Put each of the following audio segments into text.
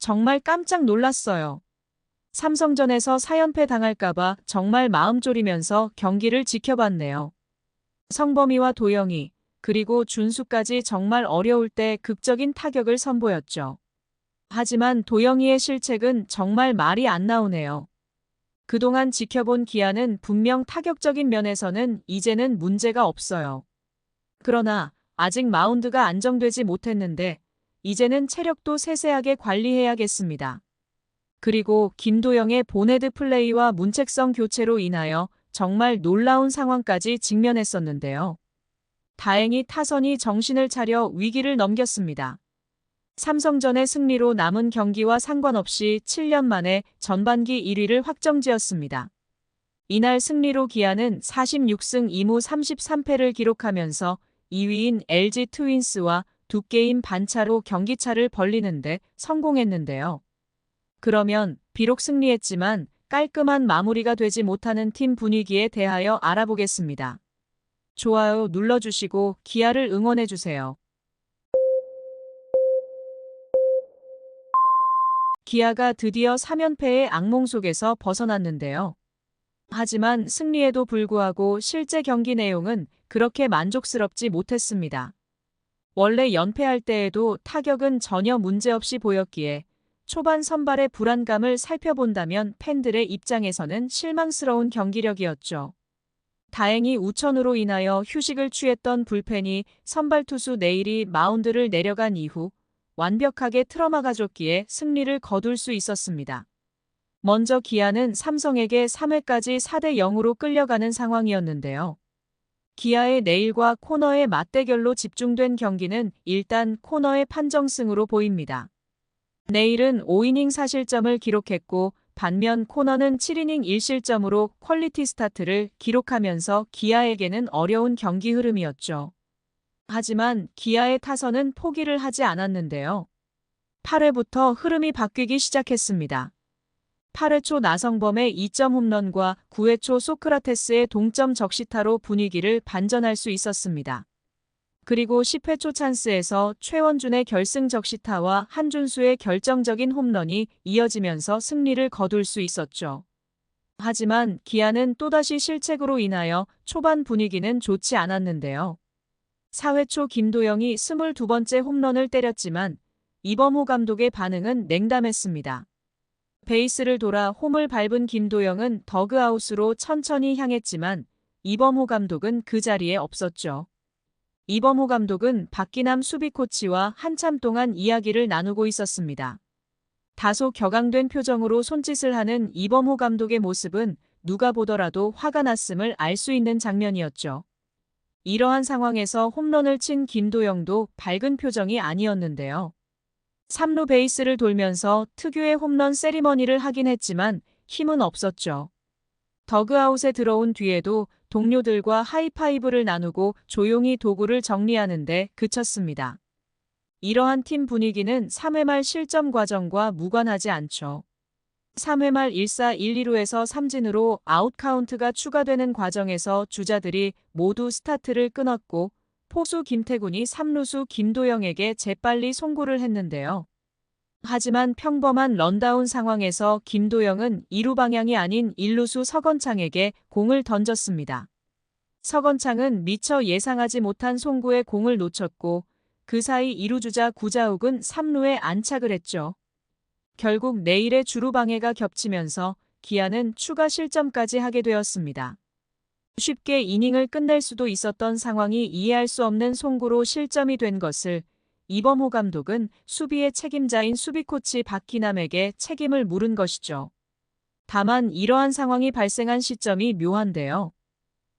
정말 깜짝 놀랐어요. 삼성전에서 사연패 당할까봐 정말 마음 졸이면서 경기를 지켜봤네요. 성범이와 도영이, 그리고 준수까지 정말 어려울 때 극적인 타격을 선보였죠. 하지만 도영이의 실책은 정말 말이 안 나오네요. 그동안 지켜본 기아는 분명 타격적인 면에서는 이제는 문제가 없어요. 그러나 아직 마운드가 안정되지 못했는데 이제는 체력도 세세하게 관리해야겠습니다. 그리고 김도영의 보네드 플레이와 문책성 교체로 인하여 정말 놀라운 상황까지 직면했었는데요. 다행히 타선이 정신을 차려 위기를 넘겼습니다. 삼성전의 승리로 남은 경기와 상관없이 7년 만에 전반기 1위를 확정지었습니다. 이날 승리로 기아는 46승 2무 33패를 기록하면서 2위인 LG 트윈스와 두 게임 반차로 경기차를 벌리는데 성공했는데요. 그러면 비록 승리했지만 깔끔한 마무리가 되지 못하는 팀 분위기에 대하여 알아보겠습니다. 좋아요 눌러주시고 기아를 응원해주세요. 기아가 드디어 3연패의 악몽 속에서 벗어났는데요. 하지만 승리에도 불구하고 실제 경기 내용은 그렇게 만족스럽지 못했습니다. 원래 연패할 때에도 타격은 전혀 문제없이 보였기에 초반 선발의 불안감을 살펴본다면 팬들의 입장에서는 실망스러운 경기력이었죠. 다행히 우천으로 인하여 휴식을 취했던 불펜이 선발 투수 내일이 마운드를 내려간 이후 완벽하게 틀어막아줬기에 승리를 거둘 수 있었습니다. 먼저 기아는 삼성에게 3회까지 4대 0으로 끌려가는 상황이었는데요. 기아의 내일과 코너의 맞대결로 집중된 경기는 일단 코너의 판정승으로 보입니다. 내일은 5이닝 사실점을 기록했고 반면 코너는 7이닝 1실점으로 퀄리티 스타트를 기록하면서 기아에게는 어려운 경기 흐름이었죠. 하지만 기아의 타선은 포기를 하지 않았는데요. 8회부터 흐름이 바뀌기 시작했습니다. 8회 초 나성범의 2점 홈런과 9회 초 소크라테스의 동점 적시타로 분위기를 반전할 수 있었습니다. 그리고 10회 초 찬스에서 최원준의 결승 적시타와 한준수의 결정적인 홈런이 이어지면서 승리를 거둘 수 있었죠. 하지만 기아는 또다시 실책으로 인하여 초반 분위기는 좋지 않았는데요. 4회 초 김도영이 22번째 홈런을 때렸지만 이범호 감독의 반응은 냉담했습니다. 베이스를 돌아 홈을 밟은 김도영은 더그아웃으로 천천히 향했지만 이범호 감독은 그 자리에 없었죠. 이범호 감독은 박기남 수비 코치와 한참 동안 이야기를 나누고 있었습니다. 다소 격앙된 표정으로 손짓을 하는 이범호 감독의 모습은 누가 보더라도 화가 났음을 알 수 있는 장면이었죠. 이러한 상황에서 홈런을 친 김도영도 밝은 표정이 아니었는데요. 3루 베이스를 돌면서 특유의 홈런 세리머니를 하긴 했지만 힘은 없었죠. 더그아웃에 들어온 뒤에도 동료들과 하이파이브를 나누고 조용히 도구를 정리하는데 그쳤습니다. 이러한 팀 분위기는 3회 말 실점 과정과 무관하지 않죠. 3회 말 1사 1, 2루에서 삼진으로 아웃 카운트가 추가되는 과정에서 주자들이 모두 스타트를 끊었고 포수 김태군이 3루수 김도영에게 재빨리 송구를 했는데요. 하지만 평범한 런다운 상황에서 김도영은 2루 방향이 아닌 1루수 서건창에게 공을 던졌습니다. 서건창은 미처 예상하지 못한 송구에 공을 놓쳤고 그 사이 2루 주자 구자욱은 3루에 안착을 했죠. 결국 내일의 주루 방해가 겹치면서 기아는 추가 실점까지 하게 되었습니다. 쉽게 이닝을 끝낼 수도 있었던 상황이 이해할 수 없는 송구로 실점이 된 것을 이범호 감독은 수비의 책임자인 수비코치 박기남에게 책임을 물은 것이죠. 다만 이러한 상황이 발생한 시점이 묘한데요.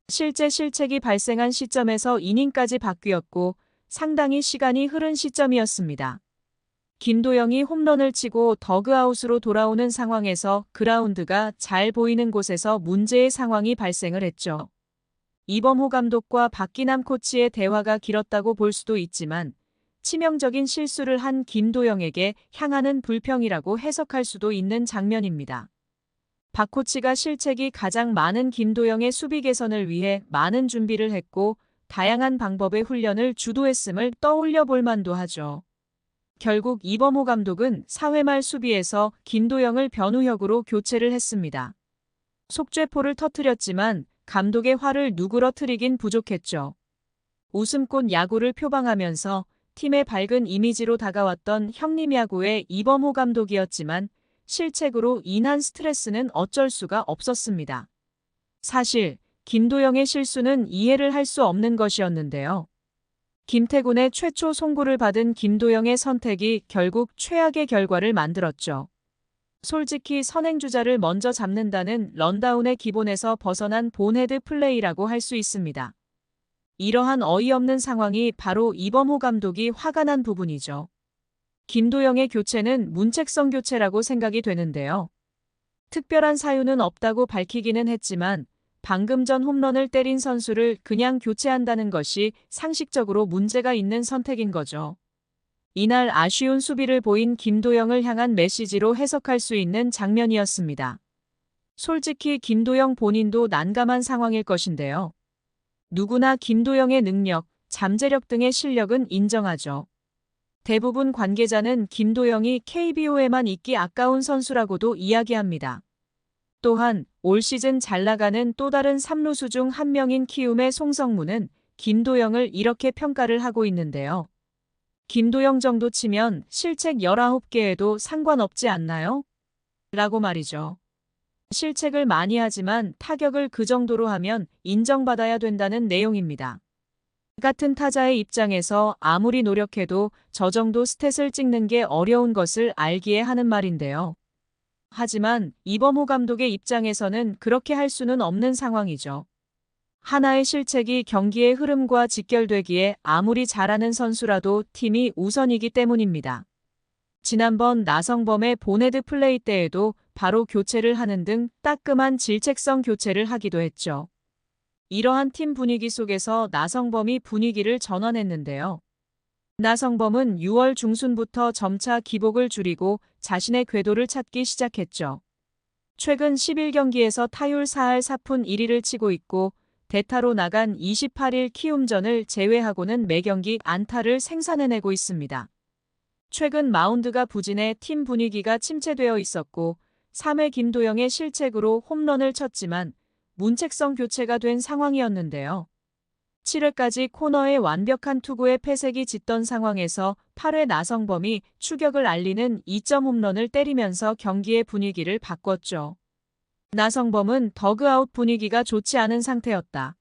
실제 실책이 발생한 시점에서 이닝까지 바뀌었고 상당히 시간이 흐른 시점이었습니다. 김도영이 홈런을 치고 더그아웃으로 돌아오는 상황에서 그라운드가 잘 보이는 곳에서 문제의 상황이 발생을 했죠. 이범호 감독과 박기남 코치의 대화가 길었다고 볼 수도 있지만 치명적인 실수를 한 김도영에게 향하는 불평이라고 해석할 수도 있는 장면입니다. 박 코치가 실책이 가장 많은 김도영의 수비 개선을 위해 많은 준비를 했고 다양한 방법의 훈련을 주도했음을 떠올려 볼 만도 하죠. 결국 이범호 감독은 4회 말 수비에서 김도영을 변우혁으로 교체를 했습니다. 속죄포를 터뜨렸지만 감독의 화를 누그러뜨리긴 부족했죠. 웃음꽃 야구를 표방하면서 팀의 밝은 이미지로 다가왔던 형님 야구의 이범호 감독이었지만 실책으로 인한 스트레스는 어쩔 수가 없었습니다. 사실 김도영의 실수는 이해를 할 수 없는 것이었는데요. 김태군의 최초 송구를 받은 김도영의 선택이 결국 최악의 결과를 만들었죠. 솔직히 선행주자를 먼저 잡는다는 런다운의 기본에서 벗어난 본헤드 플레이라고 할 수 있습니다. 이러한 어이없는 상황이 바로 이범호 감독이 화가 난 부분이죠. 김도영의 교체는 문책성 교체라고 생각이 되는데요. 특별한 사유는 없다고 밝히기는 했지만 방금 전 홈런을 때린 선수를 그냥 교체한다는 것이 상식적으로 문제가 있는 선택인 거죠. 이날 아쉬운 수비를 보인 김도영을 향한 메시지로 해석할 수 있는 장면이었습니다. 솔직히 김도영 본인도 난감한 상황일 것인데요. 누구나 김도영의 능력, 잠재력 등의 실력은 인정하죠. 대부분 관계자는 김도영이 KBO에만 있기 아까운 선수라고도 이야기합니다. 또한 올 시즌 잘 나가는 또 다른 3루수 중 한 명인 키움의 송성문은 김도영을 이렇게 평가를 하고 있는데요. 김도영 정도 치면 실책 19개에도 상관없지 않나요? 라고 말이죠. 실책을 많이 하지만 타격을 그 정도로 하면 인정받아야 된다는 내용입니다. 같은 타자의 입장에서 아무리 노력해도 저 정도 스탯을 찍는 게 어려운 것을 알기에 하는 말인데요. 하지만 이범호 감독의 입장에서는 그렇게 할 수는 없는 상황이죠. 하나의 실책이 경기의 흐름과 직결되기에 아무리 잘하는 선수라도 팀이 우선이기 때문입니다. 지난번 나성범의 보네드 플레이 때에도 바로 교체를 하는 등 따끔한 질책성 교체를 하기도 했죠. 이러한 팀 분위기 속에서 나성범이 분위기를 전환했는데요. 나성범은 6월 중순부터 점차 기복을 줄이고 자신의 궤도를 찾기 시작했죠. 최근 11경기에서 타율 4할 4푼 1위를 치고 있고 대타로 나간 28일 키움전을 제외하고는 매경기 안타를 생산해내고 있습니다. 최근 마운드가 부진해 팀 분위기가 침체되어 있었고 3회 김도영의 실책으로 홈런을 쳤지만 문책성 교체가 된 상황이었는데요. 7회까지 코너의 완벽한 투구에 패색이 짙던 상황에서 8회 나성범이 추격을 알리는 2점 홈런을 때리면서 경기의 분위기를 바꿨죠. 나성범은 더그아웃 분위기가 좋지 않은 상태였다.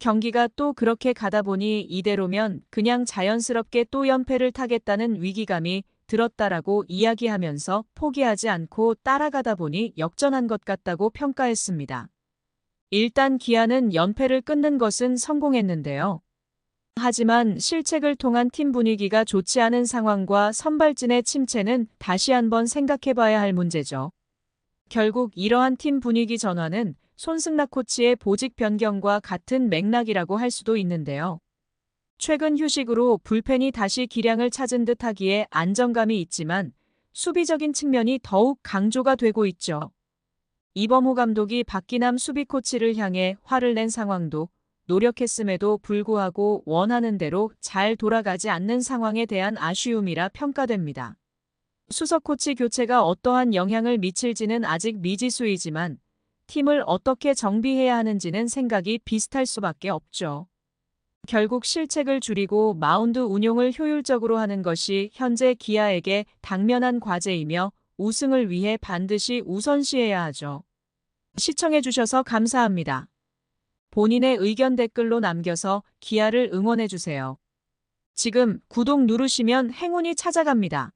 경기가 또 그렇게 가다 보니 이대로면 그냥 자연스럽게 또 연패를 타겠다는 위기감이 들었다라고 이야기하면서 포기하지 않고 따라가다 보니 역전한 것 같다고 평가했습니다. 일단 기아는 연패를 끊는 것은 성공했는데요. 하지만 실책을 통한 팀 분위기가 좋지 않은 상황과 선발진의 침체는 다시 한번 생각해봐야 할 문제죠. 결국 이러한 팀 분위기 전환은 손승락 코치의 보직 변경과 같은 맥락이라고 할 수도 있는데요. 최근 휴식으로 불펜이 다시 기량을 찾은 듯 하기에 안정감이 있지만 수비적인 측면이 더욱 강조가 되고 있죠. 이범호 감독이 박기남 수비 코치를 향해 화를 낸 상황도 노력했음에도 불구하고 원하는 대로 잘 돌아가지 않는 상황에 대한 아쉬움이라 평가됩니다. 수석 코치 교체가 어떠한 영향을 미칠지는 아직 미지수이지만 팀을 어떻게 정비해야 하는지는 생각이 비슷할 수밖에 없죠. 결국 실책을 줄이고 마운드 운용을 효율적으로 하는 것이 현재 기아에게 당면한 과제이며 우승을 위해 반드시 우선시해야 하죠. 시청해주셔서 감사합니다. 본인의 의견 댓글로 남겨서 기아를 응원해주세요. 지금 구독 누르시면 행운이 찾아갑니다.